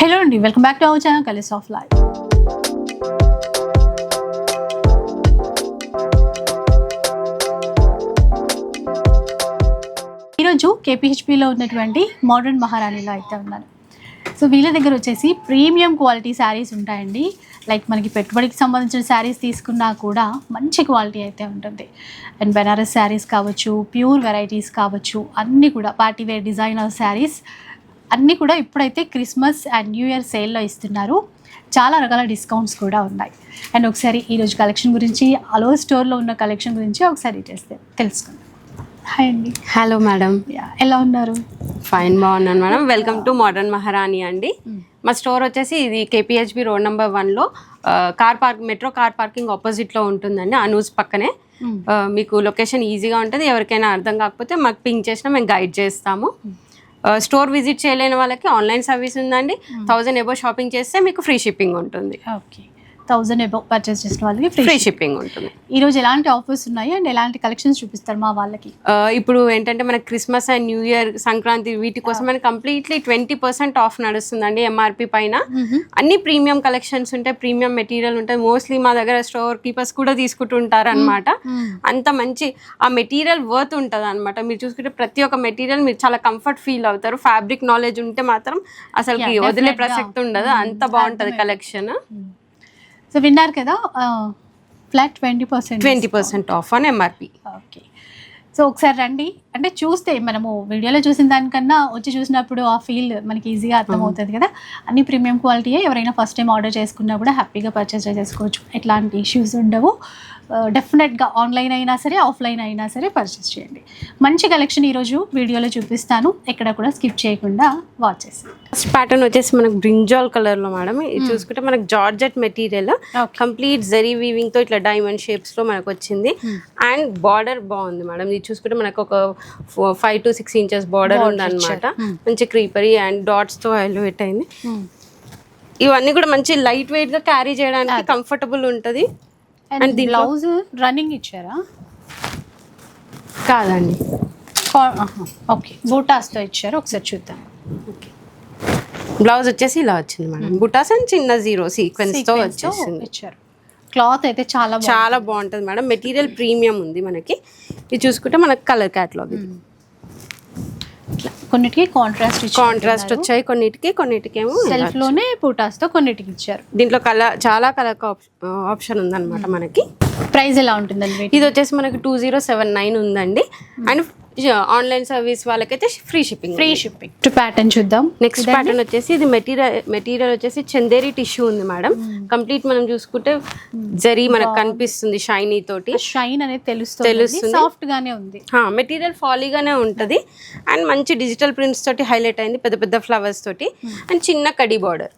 Hello అండి welcome back to our channel కలిస్ of life. ఈరోజు కేపీహెచ్పిలో ఉన్నటువంటి మోడర్న్ మహారాణిలో అయితే ఉన్నాను. సో వీళ్ళ దగ్గర వచ్చేసి ప్రీమియం క్వాలిటీ శారీస్ ఉంటాయండి. లైక్ మనకి పెట్టుబడికి సంబంధించిన శారీస్ తీసుకున్నా కూడా మంచి క్వాలిటీ అయితే ఉంటుంది. అండ్ బెనారస్ శారీస్ కావచ్చు ప్యూర్ వెరైటీస్ కావచ్చు అన్నీ కూడా పార్టీ వేర్ డిజైనర్ శారీస్ అన్నీ కూడా ఇప్పుడైతే క్రిస్మస్ అండ్ న్యూ ఇయర్ సేల్లో ఇస్తున్నారు. చాలా రకాల డిస్కౌంట్స్ కూడా ఉన్నాయి. అండ్ ఒకసారి ఈరోజు కలెక్షన్ గురించి అలో స్టోర్లో ఉన్న కలెక్షన్ గురించి ఒకసారి చేస్తే తెలుసుకుందాం. హాయ్ అండి. Hello madam. ఎలా ఉన్నారు? ఫైన్ బాగున్నాను మేడం. వెల్కమ్ టు మోడర్న్ మహారాణి అండి. మా. స్టోర్ వచ్చేసి ఇది కేపీహెచ్బి రోడ్ నెంబర్ వన్లో car park metro car parking ఆపోజిట్లో ఉంటుందండి అనూస్ పక్కనే. మీకు లొకేషన్ ఈజీగా ఉంటుంది. ఎవరికైనా అర్థం కాకపోతే మాకు పింక్ చేసినా మేము గైడ్ చేస్తాము. స్టోర్ విజిట్ చేయలేని వాళ్ళకి ఆన్లైన్ సర్వీస్ ఉందండి. థౌజండ్ ఎబో షాపింగ్ చేస్తే మీకు ఫ్రీ షిప్పింగ్ ఉంటుంది. ఓకే. థౌజండ్ ఎబో పర్చేస్ చేసిన వాళ్ళకి ఫ్రీ షిప్పింగ్ ఉంటుంది. ఈరోజు ఎలాంటి ఆఫర్స్ ఉన్నాయి అండ్ ఎలాంటి కలెక్షన్స్ చూపిస్తారు మా వాళ్ళకి? ఇప్పుడు ఏంటంటే మనకి Christmas and new year Sankranti వీటి కోసం మనకి కంప్లీట్లీ ట్వంటీ పర్సెంట్ ఆఫ్ నడుస్తుందండి ఎంఆర్పి పైన. అన్ని ప్రీమియం కలెక్షన్స్ ఉంటాయి ప్రీమియం మెటీరియల్ ఉంటాయి. మోస్ట్లీ మా దగ్గర స్టోర్ కీపర్స్ కూడా తీసుకుంటుంటారు అనమాట అంత మంచి ఆ మెటీరియల్ వర్త్ ఉంటుంది అనమాట మీరు చూసుకుంటే ప్రతి ఒక్క మెటీరియల్ మీరు చాలా కంఫర్ట్ ఫీల్ అవుతారు. ఫ్యాబ్రిక్ నాలెడ్జ్ ఉంటే మాత్రం Yeah, వదిలే. ప్రసక్తి ఉండదు. అంత బాగుంటుంది కలెక్షన్ సో విన్నారు కదా flat twenty percent twenty percent off అని ఎంఆర్పి ఓకే సో ఒకసారి రండి. అంటే చూస్తే మనము వీడియోలో చూసిన దానికన్నా వచ్చి చూసినప్పుడు ఆ ఫీల్ మనకి ఈజీగా అర్థమవుతుంది కదా. అన్ని ప్రీమియం క్వాలిటీ ఎవరైనా ఫస్ట్ టైం ఆర్డర్ చేసుకున్నా కూడా హ్యాపీగా పర్చేస్ చేసుకోవచ్చు. ఎట్లాంటి ఇష్యూస్ ఉండవు. డెఫినెట్గా ఆన్లైన్ అయినా సరే ఆఫ్లైన్ అయినా సరే పర్చేస్ చేయండి. మంచి కలెక్షన్ ఈరోజు వీడియోలో చూపిస్తాను. ఎక్కడ కూడా స్కిప్ చేయకుండా వాచ్ ఫస్ట్ ప్యాటర్న్ వచ్చేసి మనకు బ్రింజాల్ కలర్లో మేడం ఇది చూసుకుంటే మనకు జార్జెట్ మెటీరియల్. కంప్లీట్ జరీ వీవింగ్తో ఇట్లా డైమండ్ షేప్స్లో మనకు వచ్చింది. అండ్ బార్డర్ బాగుంది మేడం ఇది చూసుకుంటే మనకు ఒక five to six inches border ఉంది అనమాట మంచి క్రీపరీ అండ్ డాట్స్తో హైలైట్ అయింది. ఇవన్నీ కూడా మంచి లైట్ వెయిట్గా క్యారీ చేయడానికి కంఫర్టబుల్ ఉంటది. అండ్ బ్లౌజ్ రన్నింగ్ ఇచ్చారా? కాదండి. ఓకే. బూటాస్తో ఇచ్చారు. ఒకసారి చూద్దాం. బ్లౌజ్ వచ్చేసి ఇలా వచ్చింది మేడం. బుటాస్ అండ్ చిన్న జీరో సీక్వెన్స్తో వచ్చేసింది. ఇచ్చారు. క్లాత్ అయితే చాలా. చాలా బాగుంటుంది మేడం. మెటీరియల్ ప్రీమియం ఉంది మనకి. ఇది చూసుకుంటే మనకి కలర్ క్యాటలాగ్ ఇట్లా కొన్నిటికి కాంట్రాస్ట్ కాంట్రాస్ట్ వచ్చాయి కొన్నిటికి కొన్నిటికేమో. సెల్ఫ్లోనే బూటాస్తో కొన్నిటికి ఇచ్చారు. దీంట్లో కలర్ చాలా కలర్ ఆప్షన్ ఉందన్నమాట మనకి. ప్రైస్ ఎలా ఉంటుందండి ఇది వచ్చేసి మనకి టూ జీరో సెవెన్ నైన్ ఉందండి. అండ్ ఆన్లైన్ సర్వీస్ వాళ్ళకైతే free shipping free shipping pattern చూద్దాం. నెక్స్ట్ ప్యాటర్న్ వచ్చేసి ఇది మెటీరియల్ మెటీరియల్ వచ్చేసి చందేరి టిష్యూ ఉంది మేడం కంప్లీట్ మనం చూసుకుంటే జరీ మనకు కనిపిస్తుంది షైనీ తోటి. షైన్ అనేది తెలుస్తుంది. తెలుస్తుంది. సాఫ్ట్ గానే ఉంది. మెటీరియల్ ఫాలీగానే ఉంటుంది. అండ్ మంచి డిజిటల్ ప్రింట్స్ తోటి హైలైట్ అయింది పెద్ద పెద్ద ఫ్లవర్స్ తోటి. అండ్ చిన్న కడి బార్డర్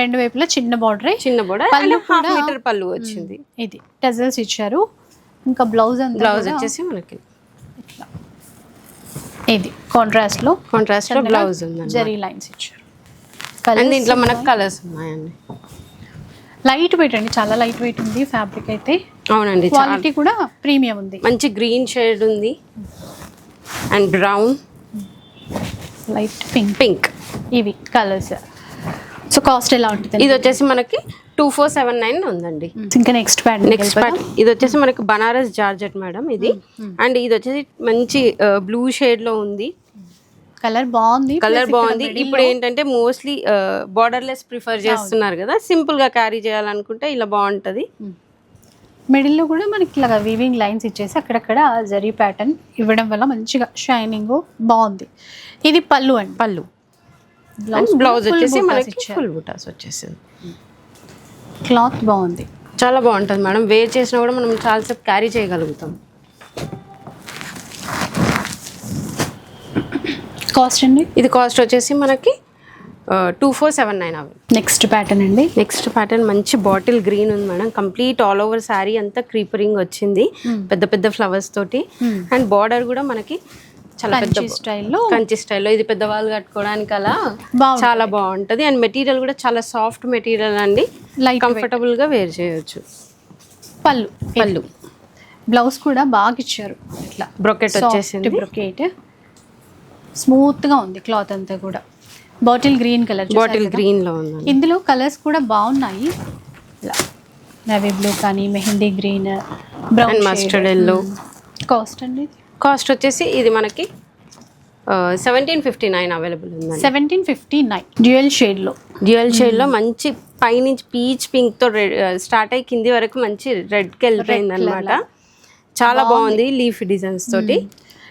రెండు వైపులా చిన్న బార్డర్ చిన్న బార్డర్ పళ్ళు హాఫ్ మీటర్ పళ్ళు వచ్చింది. ఇది. టెజల్స్ ఇచ్చారు. ఇంకా బ్లౌజ్ బ్లౌజ్ వచ్చేసి మనకి ఇది కాంట్రాస్ట్లో కాంట్రాస్ట్లో బ్లౌజ్ ఉందండి జరీ లైన్స్ ఇచ్చారు. అండ్ దీంట్లో మనకు కలర్స్ ఉన్నాయండి. లైట్ వెయిట్ అండి చాలా లైట్ వెయిట్ ఉంది ఫ్యాబ్రిక్ అయితే. అవునండి క్వాలిటీ కూడా ప్రీమియం ఉంది. మంచి గ్రీన్ షేడ్ ఉంది. And brown light pink pink ఇవి కలర్స్ సో కాస్ట్ ఎలా ఉంటుంది ఇది వచ్చేసి మనకి టూ ఫోర్ సెవెన్ నైన్ ఉందండి. ఇంకా నెక్స్ట్ ప్యాటర్న్ నెక్స్ట్ పార్ట్ ఇది వచ్చేసి మనకి బనారస్ జార్జెట్ మేడం ఇది. అండ్ ఇది వచ్చేసి మంచి బ్లూ షేడ్లో ఉంది. కలర్ బాగుంది కలర్ బాగుంది. ఇప్పుడు ఏంటంటే మోస్ట్లీ బార్డర్ లెస్ ప్రిఫర్ చేస్తున్నారు కదా. సింపుల్గా క్యారీ చేయాలనుకుంటే ఇలా బాగుంటది. మిడిల్లో కూడా మనకి ఇలాగా వీవింగ్ లైన్స్ ఇచ్చేసి అక్కడక్కడ జరీ ప్యాటర్న్ ఇవ్వడం వల్ల మంచిగా షైనింగ్ బాగుంది. ఇది పళ్ళు అండి. పళ్ళు. బ్లౌజ్ బ్లౌజ్ వచ్చేసి మనకి ఫుల్ బుటాస్ వచ్చేసింది. క్లాత్ బాగుంది. చాలా బాగుంటుంది మేడం. వేర్ చేసినా కూడా మనం చాలాసేపు క్యారీ చేయగలుగుతాం. కాస్ట్ అండి? ఇది కాస్ట్ వచ్చేసి మనకి టూ ఫోర్ సెవెన్ నైన్ అవి. నెక్స్ట్ ప్యాటర్న్ అండి. నెక్స్ట్ ప్యాటర్న్ మంచి బాటిల్ గ్రీన్ ఉంది madam. Complete all over sari అంతా క్రీపరింగ్ వచ్చింది. పెద్ద పెద్ద ఫ్లవర్స్ తోటి. అండ్ బార్డర్ కూడా మనకి చాలా పెద్ద కంచి స్టైల్లో కంచి స్టైల్లో ఇది పెద్దవాళ్ళు కట్టుకోవడానికి అలా. చాలా బాగుంటది. అండ్ మెటీరియల్ కూడా చాలా సాఫ్ట్ మెటీరియల్ అండి. లైట్ కంఫర్టబుల్గా వేర్ చేయొచ్చు. పళ్ళు. పళ్ళు. బ్లౌజ్ కూడా బాగా ఇచ్చారు. ఇట్లా బ్రొకెట్ వచ్చేసింది. బ్రొకేట్ స్మూత్గా ఉంది క్లాత్ అంతా కూడా. బాటిల్ గ్రీన్ కలర్ బాటిల్ గ్రీన్లో ఉందండి. ఇందులో కలర్స్ కూడా బాగున్నాయి. నవీ బ్లూ కానీ mehndi green brown mustard yellow. Cost అండి కాస్ట్ వచ్చేసి ఇది మనకి సెవెంటీన్ ఫిఫ్టీ నైన్ అవైలబుల్ ఉందండి. సెవెంటీన్ ఫిఫ్టీ నైన్ డ్యూయల్ షేడ్లో. డ్యూయల్ షేడ్లో మంచి పైనుంచి పీచ్ పింక్తో స్టార్ట్ అయ్యి కింది వరకు మంచి రెడ్కి వెళ్ళిపోయింది అనమాట చాలా బాగుంది. లీఫ్ డిజైన్స్ తోటి.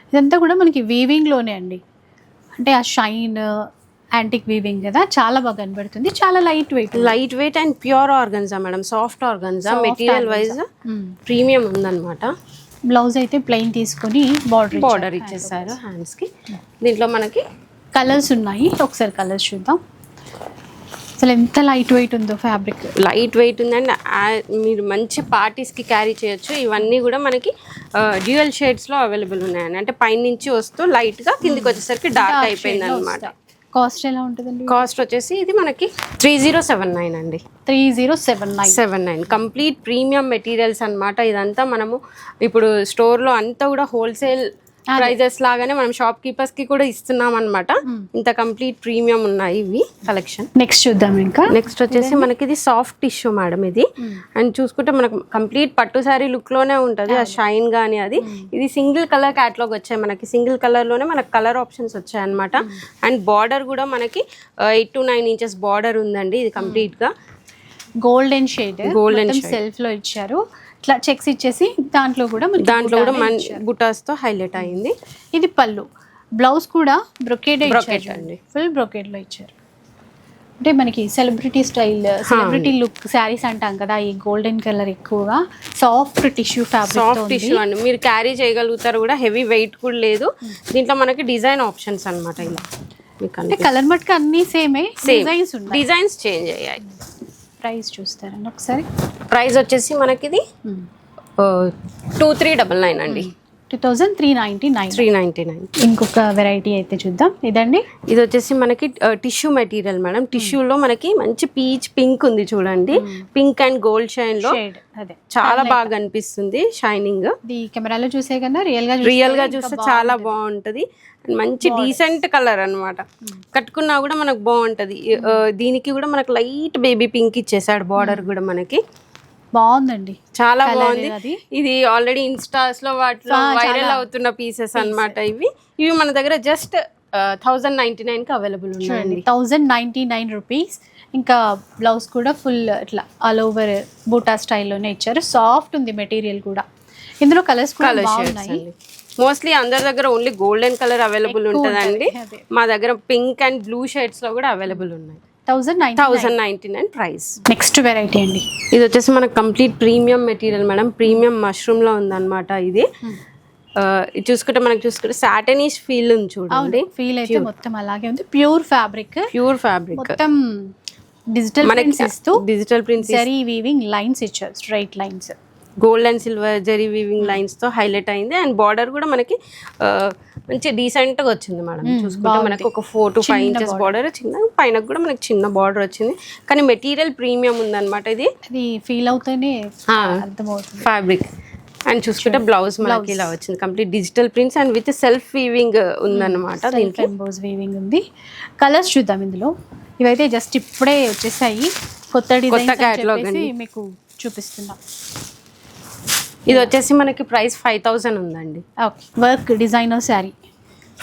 ఇదంతా కూడా మనకి వీవింగ్లోనే అండి. అంటే ఆ షైన్ యాంటిక్ వీవింగ్ కదా చాలా బాగా కనబడుతుంది. చాలా light weight light weight and pure organza madam soft organza material wise premium ఉందన్నమాట. బ్లౌజ్ అయితే ప్లెయిన్ తీసుకొని బార్డర్ బార్డర్ ఇచ్చేసారు హ్యాండ్స్కి. దీంట్లో మనకి కలర్స్ ఉన్నాయి. ఒకసారి కలర్స్ చూద్దాం. అసలు ఎంత లైట్ వెయిట్ ఉందో ఫ్యాబ్రిక్ లైట్ వెయిట్ ఉందండి. మీరు మంచి పార్టీస్కి క్యారీ చేయొచ్చు. ఇవన్నీ కూడా మనకి డ్యూయల్ షేడ్స్లో అవైలబుల్ ఉన్నాయండి. అంటే పైనుంచి వస్తూ లైట్గా కిందికి వచ్చేసరికి డార్క్ అయిపోయింది అనమాట కాస్ట్ ఎలా ఉంటుందండి? కాస్ట్ వచ్చేసి ఇది మనకి త్రీ జీరో సెవెన్ నైన్ అండి. Three zero seven nine. Seven nine. Complete premium materials అన్నమాట ఇదంతా మనము ఇప్పుడు స్టోర్లో అంతా కూడా హోల్సేల్ ప్రైజెస్ లాగానే మనం షాప్ కీపర్స్కి కూడా ఇస్తున్నాం అనమాట ఇంత కంప్లీట్ ప్రీమియం ఉన్నాయి ఇవి కలెక్షన్. నెక్స్ట్ చూద్దాం ఇంకా. నెక్స్ట్ వచ్చేసి మనకి ఇది సాఫ్ట్ టిష్యూ మేడం ఇది. అండ్ చూసుకుంటే మనకు కంప్లీట్ పట్టు శారీ లుక్లోనే ఉంటది ఆ షైన్ గానీ అది. ఇది సింగిల్ కలర్ క్యాట్లాగ్ వచ్చాయి మనకి. సింగిల్ కలర్లోనే మనకి కలర్ ఆప్షన్స్ వచ్చాయి అనమాట అండ్ బార్డర్ కూడా మనకి eight to nine inches border ఉందండి ఇది కంప్లీట్గా. గోల్డెన్ షేడ్ గోల్డెన్ సెల్ఫ్లో ఇచ్చారు. ఇట్లా చెక్స్ ఇచ్చేసి దాంట్లో కూడా దాంట్లో కూడా బుటానే మన ఇచ్చారు. బుటాస్తో హైలైట్ అయింది. ఇది పళ్ళు. బ్లౌజ్ కూడా బ్రొకేడ్ ఇచ్చారు. అండి. ఫుల్ బ్రొకేడ్లో ఇచ్చారు. అంటే మనకి celebrity style celebrity look saris అంటాం కదా ఈ గోల్డెన్ కలర్ ఎక్కువగా soft tissue fabric soft tissue అండి. మీరు క్యారీ చేయగలుగుతారు కూడా హెవీ వెయిట్ కూడా లేదు. దీంట్లో మనకి డిజైన్ ఆప్షన్స్ అన్నమాట ఇలా. కలర్ మట్టుకు అన్ని సేమే డిజైన్స్ డిజైన్స్ చేంజ్ అయ్యాయి. ప్రైస్ చూస్తారండి. ఒకసారి. ప్రైస్ వచ్చేసి మనకి ఇది టూ త్రీ డబల్ నైన్ అండి. Two thousand three ninety nine. Three ninety nine. ఇంకొక వెరైటీ అయితే చూద్దాం. ఇదండి. ఇది వచ్చేసి మనకి టిష్యూ మెటీరియల్ మేడం. టిష్యూలో మనకి మంచి పీచ్ పింక్ ఉంది చూడండి. పింక్ అండ్ గోల్డ్ షైన్లో అదే. చాలా బాగా అనిపిస్తుంది షైనింగ్. ఇది కెమెరాలో చూసే కన్నా రియల్గా రియల్గా చూస్తే చాలా బాగుంటది. మంచి డీసెంట్ కలర్ అన్నమాట. కట్టుకున్నా కూడా మనకు బాగుంటది. దీనికి కూడా మనకు లైట్ బేబీ పింక్ ఇచ్చేసాడు బార్డర్ కూడా మనకి. బాగుందండి. చాలా బాగుంది. ఇది ఆల్రెడీ ఇన్స్టాస్లో వాటిలో వైరల్ అవుతున్న పీసెస్ అన్నమాట ఇవి. ఇవి మన దగ్గర జస్ట్ థౌజండ్ నైన్టీ నైన్కి అవైలబుల్ ఉన్నాయండి. థౌజండ్ నైంటీ నైన్ రూపీస్ ఇంకా బ్లౌజ్ కూడా ఫుల్ ఇట్లా ఆల్ ఓవర్ బూటా స్టైల్లోనే ఇచ్చారు. సాఫ్ట్ ఉంది మెటీరియల్ కూడా. ఇందులో కలర్స్ కూడా బాగున్నాయి. మోస్ట్లీ అందరి దగ్గర ఓన్లీ గోల్డెన్ కలర్ అవైలబుల్ ఉంటుందండి. మా దగ్గర పింక్ అండ్ బ్లూ షేడ్స్లో కూడా అవైలబుల్ ఉన్నాయి. Ninety nine price next variety అండి. ఇది వచ్చేసి మనకు complete premium material madam premium మష్రూమ్లో ఉందన్నమాట ఇది. ఇది చూసుకుంటే మనకు చూసుకుంటే సాటనీష్ ఫీల్ ఉంది చూడండి. ఫీల్ అయితే మొత్తం అలాగే ఉంది. ప్యూర్ ఫ్యాబ్రిక్ ప్యూర్ ఫ్యాబ్రిక్ మొత్తం డిజిటల్ ప్రింట్స్ ఇస్తూ డిజిటల్ ప్రింట్స్ వీవింగ్ లైన్స్ ఇచ్చారు straight lines gold and silver zari weaving లైన్స్తో highlight అయింది. అండ్ బార్డర్ కూడా మనకి మంచి డీసెంట్గా వచ్చింది మేడం. చూసుకుంటే మనకి ఒక four to five inches border చిన్న పైన కూడా మనకి చిన్న బార్డర్ వచ్చింది. కానీ మెటీరియల్ ప్రీమియం ఉందన్నమాట ఇది. అది ఫీల్ అవుతూనే ఫ్యాబ్రిక్ అండ్ చూసుకుంటే బ్లౌజ్ మనకి ఇలా వచ్చింది. Complete digital prints and with self weaving ఉందన్నమాట దీనికి. ఎంబోజ్ వీవింగ్ ఉంది. కలర్స్ చూద్దాం ఇందులో. ఇవైతే జస్ట్ ఇప్పుడే వచ్చేసాయి. కొత్త చెప్పేసి మీకు చూపిస్తున్నాం. ఇది వచ్చేసి మనకి ప్రైస్ ఫైవ్ థౌసండ్ ఉందండి. Okay work designer sari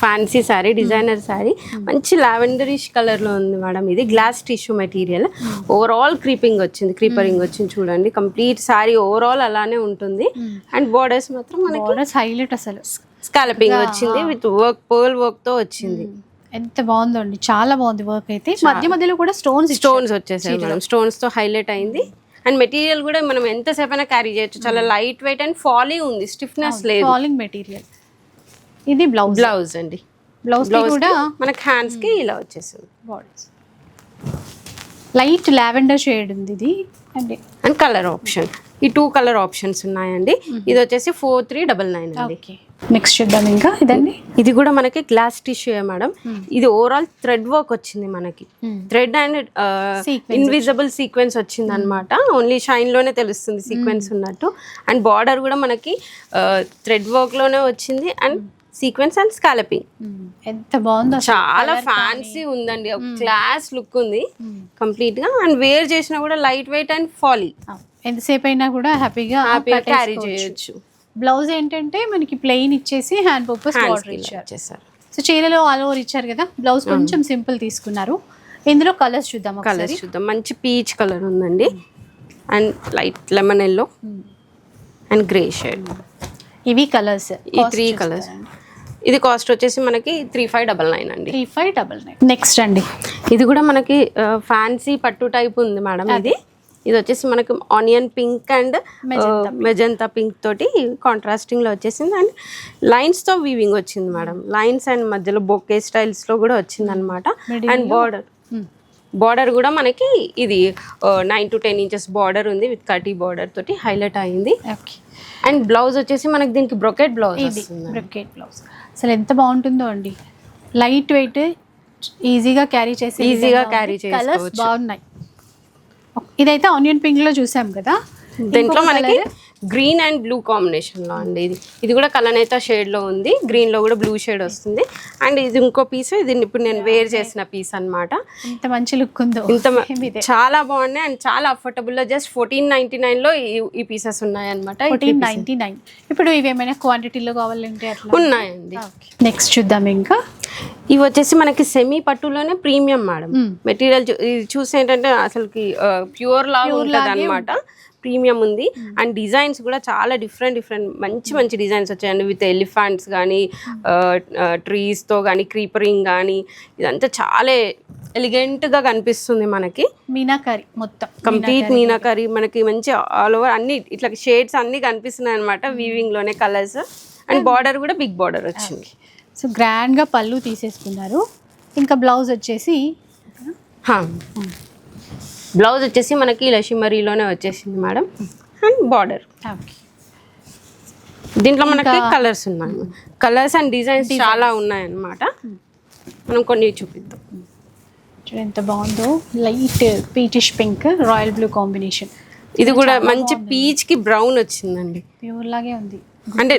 fancy sari designer sari మంచి లావెండరిష్ కలర్లో ఉంది మేడం ఇది. Glass tissue material overall creeping వచ్చింది క్రీపరింగ్ వచ్చింది చూడండి. కంప్లీట్ శారీ ఓవరాల్ అలానే ఉంటుంది. అండ్ బోర్డర్స్ మాత్రం మనకి బోర్డర్స్ హైలైట్ అసలు. స్కాలపింగ్ వచ్చింది విత్ వర్క్ పర్ల్ వర్క్తో వచ్చింది. ఎంత బాగుందో అండి చాలా బాగుంది వర్క్ అయితే. మధ్య మధ్యలో కూడా స్టోన్స్ స్టోన్స్ వచ్చేసాయి మేడం. స్టోన్స్తో హైలైట్ అయింది. అండ్ మెటీరియల్ కూడా మనం ఎంతసేపు అయినా క్యారీ చేయొచ్చు. చాలా లైట్ వెయిట్ అండ్ ఫాలీ ఉంది. స్టిఫ్నెస్ లేదు. Falling material. ఇది బ్లౌజ్. బ్లౌజ్ అండి. బ్లౌజ్ బ్లౌజ్ కూడా మనకి హ్యాండ్స్కి ఇలా వచ్చేసింది. బార్డర్స్ లైట్ లావెండర్ షేడ్ ఉంది ఇది. అండి అండ్ కలర్ ఆప్షన్. ఈ టూ కలర్ ఆప్షన్స్ ఉన్నాయండి. ఇది వచ్చేసి ఫోర్ త్రీ డబల్ నైన్ అండి. నెక్స్ట్ చూద్దాం ఇంకా ఇదండి. ఇది కూడా మనకి గ్లాస్ టిష్యూ మేడం. ఇది ఓవరాల్ థ్రెడ్ వర్క్ వచ్చింది మనకి. థ్రెడ్ అండ్ ఇన్విజిబుల్ సీక్వెన్స్ వచ్చింది అనమాట ఓన్లీ షైన్లోనే తెలుస్తుంది సీక్వెన్స్ ఉన్నట్టు. అండ్ బార్డర్ కూడా మనకి థ్రెడ్ వర్క్లోనే వచ్చింది. అండ్ సీక్వెన్స్ అండ్ స్కాలపింగ్ ఎంత బాగుందో. చాలా ఫ్యాన్సీ ఉందండి. క్లాస్ లుక్ ఉంది. మ్మ్. కంప్లీట్గా. అండ్ వేర్ చేసినా కూడా లైట్ వెయిట్ అండ్ ఫాలీ ఎంతసేపు అయినా కూడా హ్యాపీగా హ్యాపీగా క్యారీ చేయొచ్చు. బ్లౌజ్ ఏంటంటే మనకి ప్లెయిన్ ఇచ్చేసి హ్యాండ్ పర్పస్ బార్డర్ ఇచ్చారు. సో చీరలో ఆల్ ఓవర్ ఇచ్చారు కదా. బ్లౌజ్ కొంచెం సింపుల్ తీసుకున్నారు. ఇందులో కలర్స్ చూద్దాం కలర్స్ చూద్దాం. మంచి పీచ్ కలర్ ఉందండి. And light lemon yellow and grey shade ఇవి కలర్స్ ఈ త్రీ కలర్స్ ఇది కాస్ట్ వచ్చేసి మనకి త్రీ ఫైవ్ డబల్ నైన్ అండి. Three five double nine next అండి. ఇది కూడా మనకి ఫ్యాన్సీ పట్టు టైప్ ఉంది మేడం ఇది. ఇది వచ్చేసి మనకి onion pink and magenta pink. తోటి కాంట్రాస్టింగ్లో వచ్చేసింది. అండ్ లైన్స్తో వీవింగ్ వచ్చింది మేడం. లైన్స్ అండ్ మధ్యలో బొకే స్టైల్స్లో కూడా వచ్చింది అనమాట అండ్ బార్డర్ బార్డర్ కూడా మనకి ఇది nine to ten inches border ఉంది విత్ కటీ బార్డర్ తోటి హైలైట్ అయింది. ఓకే అండ్ బ్లౌజ్ వచ్చేసి మనకి దీనికి బ్రొకెట్ బ్లౌజ్ బ్రికెట్ బ్లౌజ్ అసలు ఎంత బాగుంటుందో అండి. లైట్ వెయిట్ ఈజీగా క్యారీ చేసి Easy-గా carry కలర్స్ చేసుకోవచ్చు. బాగున్నాయి. ఇదైతే ఆనియన్ పింక్లో చూసాం కదా. దీంట్లో మనకి గ్రీన్ అండ్ బ్లూ కాంబినేషన్లో అండి. ఇది ఇది కూడా కలనేత షేడ్లో ఉంది. గ్రీన్లో కూడా బ్లూ షేడ్ వస్తుంది. అండ్ ఇది ఇంకో పీస్ ఇది ఇప్పుడు నేను వేర్ చేసిన పీస్ అన్నమాట. ఎంత మంచి లుక్ ఉందో. ఇంత చాలా బాగున్నాయి అండ్ చాలా అఫోర్డబుల్లో జస్ట్ ఫోర్టీన్ నైన్టీ నైన్లో ఈ- పీసెస్ ఉన్నాయి అనమాట ఫోర్టీన్ నైన్టీ నైన్ ఇప్పుడు ఇవి ఏమైనా క్వాంటిటీలో కావాలంటే ఉన్నాయండి. నెక్స్ట్ చూద్దాం ఇంకా. ఇవి వచ్చేసి మనకి సెమీ పట్టులోనే ప్రీమియం మేడం. మెటీరియల్ ఇది చూసి ఏంటంటే అసలుకి ప్యూర్ లాగా ఉంటుంది. అనమాట ప్రీమియం ఉంది అండ్ డిజైన్స్ కూడా చాలా డిఫరెంట్ డిఫరెంట్ మంచి మంచి డిజైన్స్ వచ్చాయండి. విత్ ఎలిఫెంట్స్ కానీ ట్రీస్తో కానీ క్రీపరింగ్ కానీ ఇదంతా చాలా ఎలిగెంట్గా కనిపిస్తుంది మనకి. మీనాకరి మొత్తం. కంప్లీట్ మీనాకరీ మనకి మంచి ఆల్ ఓవర్ అన్ని ఇట్లా షేడ్స్ అన్ని కనిపిస్తున్నాయి అనమాట వీవింగ్లోనే కలర్స్ అండ్ బార్డర్ కూడా బిగ్ బార్డర్ వచ్చింది. సో గ్రాండ్గా పళ్ళు తీసేసుకున్నారు. ఇంకా బ్లౌజ్ వచ్చేసి బ్లౌజ్ వచ్చేసి మనకి ఇలా షిమ్మరీలోనే వచ్చేసింది మేడం. And border. ఓకే. దీంట్లో మనకి కలర్స్ ఉన్నాయి. కలర్స్ అండ్ డిజైన్స్ చాలా ఉన్నాయి అన్నమాట మనం కొన్ని చూపిద్దాం. చూడు ఎంత బాగుందో. Light peachish pink royal blue combination. ఇది కూడా మంచి పీచ్కి బ్రౌన్ వచ్చిందండి. ప్యూర్ లాగే ఉంది. అంటే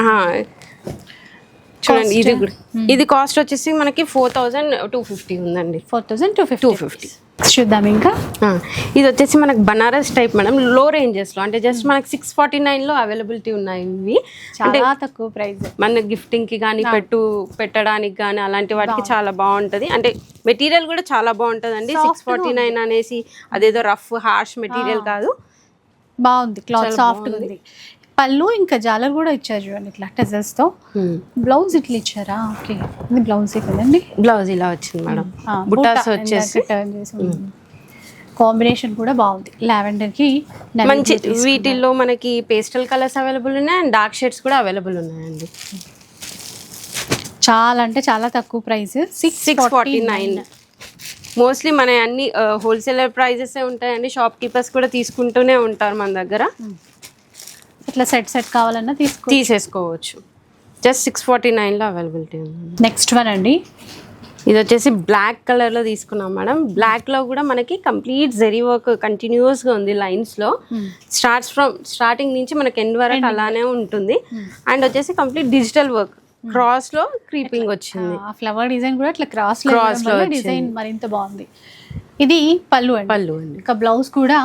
ఆ, చూడండి ఇది కూడా. ఇది కాస్ట్ వచ్చేసి మనకి ఫోర్ థౌజండ్ టూ ఫిఫ్టీ ఉందండి. Four thousand two fifty 250. చూద్దాం ఇంకా. ఇది వచ్చేసి మనకి బనారస్ టైప్ మేడం లో రేంజెస్లో అంటే జస్ట్ మనకి సిక్స్ ఫార్టీ నైన్లో అవైలబిలిటీ ఉన్నాయి ఇవి. చాలా తక్కువ ప్రైస్ మన గిఫ్టింగ్కి కానీ పెట్టు పెట్టడానికి కానీ అలాంటి వాటికి చాలా బాగుంటది. అంటే మెటీరియల్ కూడా చాలా బాగుంటది అండి సిక్స్ ఫార్టీ నైన్ అనేసి అదేదో రఫ్ హార్ష్ మెటీరియల్ కాదు. బాగుంది క్లాత్ సాఫ్ట్ ఉంది. పళ్ళు ఇంకా జాలర్ కూడా ఇచ్చారు చూడండి ఇట్లా టెజల్స్తో. బ్లౌజ్ ఇట్లా ఇచ్చారా? ఓకే. ఇది బ్లౌజే కదండి? బ్లౌజ్ ఇలా వచ్చింది మేడం. బుటాస్ వచ్చేసి. కాంబినేషన్ కూడా బాగుంది. లావెండర్కి మంచి. వీటిల్లో మనకి పేస్టల్ కలర్స్ అవైలబుల్ ఉన్నాయి? అండ్ డార్క్ షేడ్స్ కూడా అవైలబుల్ ఉన్నాయండి. చాలా అంటే చాలా తక్కువ price six six forty nine mostly మన అన్ని హోల్సేలర్ ప్రైజెస్ ఉంటాయండి. షాప్ కీపర్స్ కూడా తీసుకుంటూనే ఉంటారు మన దగ్గర. ఇట్లా సెట్ సెట్ కావాలన్నా తీసుకో తీసేసుకోవచ్చు. జస్ట్ సిక్స్ ఫార్టీ నైన్లో అవైలబిలిటీ ఉంది నెక్స్ట్ వన్ అండి. ఇది వచ్చేసి బ్లాక్ కలర్లో తీసుకున్నాం మేడం బ్లాక్లో కూడా మనకి కంప్లీట్ జెరీ వర్క్ కంటిన్యూస్గా ఉంది లైన్స్లో స్టార్ట్స్ ఫ్రమ్ స్టార్టింగ్ నుంచి మనకి ఎండ్ వరకు అలానే ఉంటుంది. అండ్ వచ్చేసి కంప్లీట్ డిజిటల్ వర్క్ క్రాస్లో క్రీపింగ్ వచ్చింది. ఆ ఫ్లవర్ డిజైన్ కూడా ఇట్లా క్రాస్ Cross లో డిజైన్ మరింత బాగుంది. ఇది పళ్ళు అండి. పళ్ళు అండి. ఇంకా బ్లౌజ్ కూడా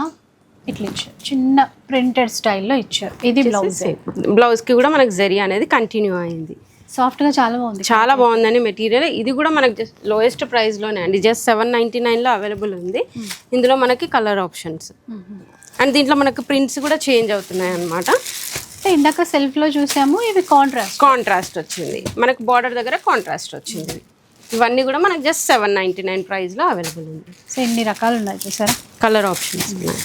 ఇట్లా ఇచ్చారు. చిన్న ప్రింటెడ్ స్టైల్లో ఇచ్చారు. ఇది బ్లౌజ్ బ్లౌజ్కి కూడా మనకి జెరీ అనేది కంటిన్యూ అయింది. సాఫ్ట్గా చాలా బాగుంది. చాలా బాగుందండి మెటీరియల్ ఇది కూడా మనకి జస్ట్ లోయెస్ట్ ప్రైస్లోనే అండి. జస్ట్ సెవెన్ నైంటీ నైన్లో అవైలబుల్ ఉంది. ఇందులో మనకి కలర్ ఆప్షన్స్ అండ్ దీంట్లో మనకి ప్రింట్స్ కూడా చేంజ్ అవుతున్నాయి అన్నమాట. అంటే ఇందాక సెల్ఫ్లో చూసాము ఇవి కాంట్రాస్ట్ కాంట్రాస్ట్ వచ్చింది. మనకి బార్డర్ దగ్గర కాంట్రాస్ట్ వచ్చింది. ఇవన్నీ కూడా మనకి జస్ట్ సెవెన్ నైంటీ నైన్ ప్రైస్లో అవైలబుల్ ఉంది. సో ఎన్ని రకాలు ఉన్నాయి చూసారా? కలర్ ఆప్షన్స్ ఉన్నాయి.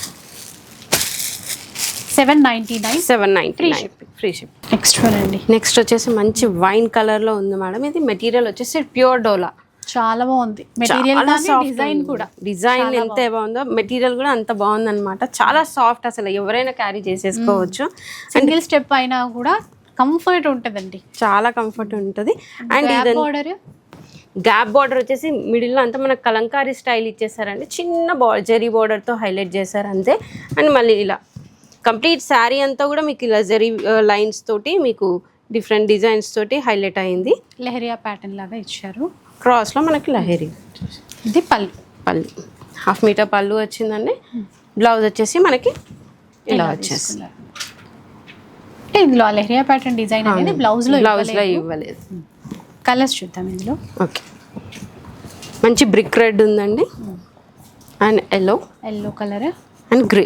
Seven ninety nine? Seven ninety nine. Free ship next one అండి. నెక్స్ట్ వచ్చేసి మంచి వైన్ కలర్లో ఉంది మేడం. ఇది మెటీరియల్ వచ్చేసి ప్యూర్ డోలా. చాలా బాగుంది. మెటీరియల్ డిజైన్ కూడా. డిజైన్ ఎంత బాగుందో. మెటీరియల్ కూడా అంత బాగుంది అనమాట చాలా సాఫ్ట్ అసలు. ఎవరైనా క్యారీ చేసేసుకోవచ్చు. సింగిల్ స్టెప్ అయినా కూడా కంఫర్ట్ ఉంటుందండి. చాలా కంఫర్ట్ ఉంటుంది. అండ్ బార్డర్ గ్యాప్ బార్డర్ వచ్చేసి మిడిల్లో అంతా మనకు కలంకారీ స్టైల్ ఇచ్చేసారండి. చిన్న బా జరీ బార్డర్తో హైలైట్ చేశారు అంతే. అండ్ మళ్ళీ ఇలా కంప్లీట్ శారీ అంతా కూడా మీకు ఇలా జరీ లైన్స్ తోటి మీకు డిఫరెంట్ డిజైన్స్ తోటి హైలైట్ అయింది. లెహరియా ప్యాటర్న్ లాగా ఇచ్చారు. క్రాస్లో మనకి లహరి. ఇది పళ్ళు. పళ్ళు. హాఫ్ మీటర్ పళ్ళు వచ్చిందండి. బ్లౌజ్ వచ్చేసి మనకి ఇలా వచ్చేసి ఇందులో లెహరియా ప్యాటర్న్ డిజైన్ అనేది బ్లౌజ్లో బ్లౌజ్లో ఇవ్వలేదు. కలర్స్ చూద్దాం ఇందులో. ఓకే. మంచి బ్రిక్ రెడ్ ఉందండి. And yellow yellow colour and grey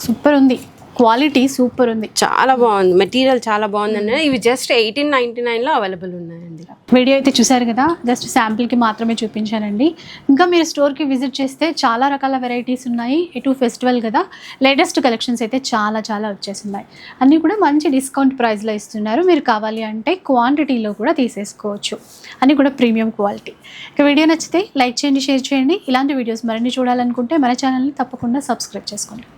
super ఉంది క్వాలిటీ సూపర్ ఉంది చాలా బాగుంది. మెటీరియల్ చాలా బాగుందండి. ఇవి జస్ట్ ఎయిటీన్ నైన్టీ నైన్లో అవైలబుల్ ఉన్నాయండి. వీడియో అయితే చూసారు కదా? జస్ట్ శాంపిల్కి మాత్రమే చూపించానండి. ఇంకా మీరు స్టోర్కి విజిట్ చేస్తే చాలా రకాల వెరైటీస్ ఉన్నాయి. ఇటు ఫెస్టివల్ కదా? లేటెస్ట్ కలెక్షన్స్ అయితే చాలా చాలా వచ్చేస్తున్నాయి. అన్నీ కూడా మంచి డిస్కౌంట్ ప్రైస్లో ఇస్తున్నారు. మీరు కావాలి అంటే క్వాంటిటీలో కూడా తీసేసుకోవచ్చు. అన్నీ కూడా ప్రీమియం క్వాలిటీ. ఇక వీడియో నచ్చితే లైక్ చేయండి షేర్ చేయండి. ఇలాంటి వీడియోస్ మరిన్ని చూడాలనుకుంటే మన ఛానల్ని తప్పకుండా సబ్స్క్రైబ్ చేసుకోండి.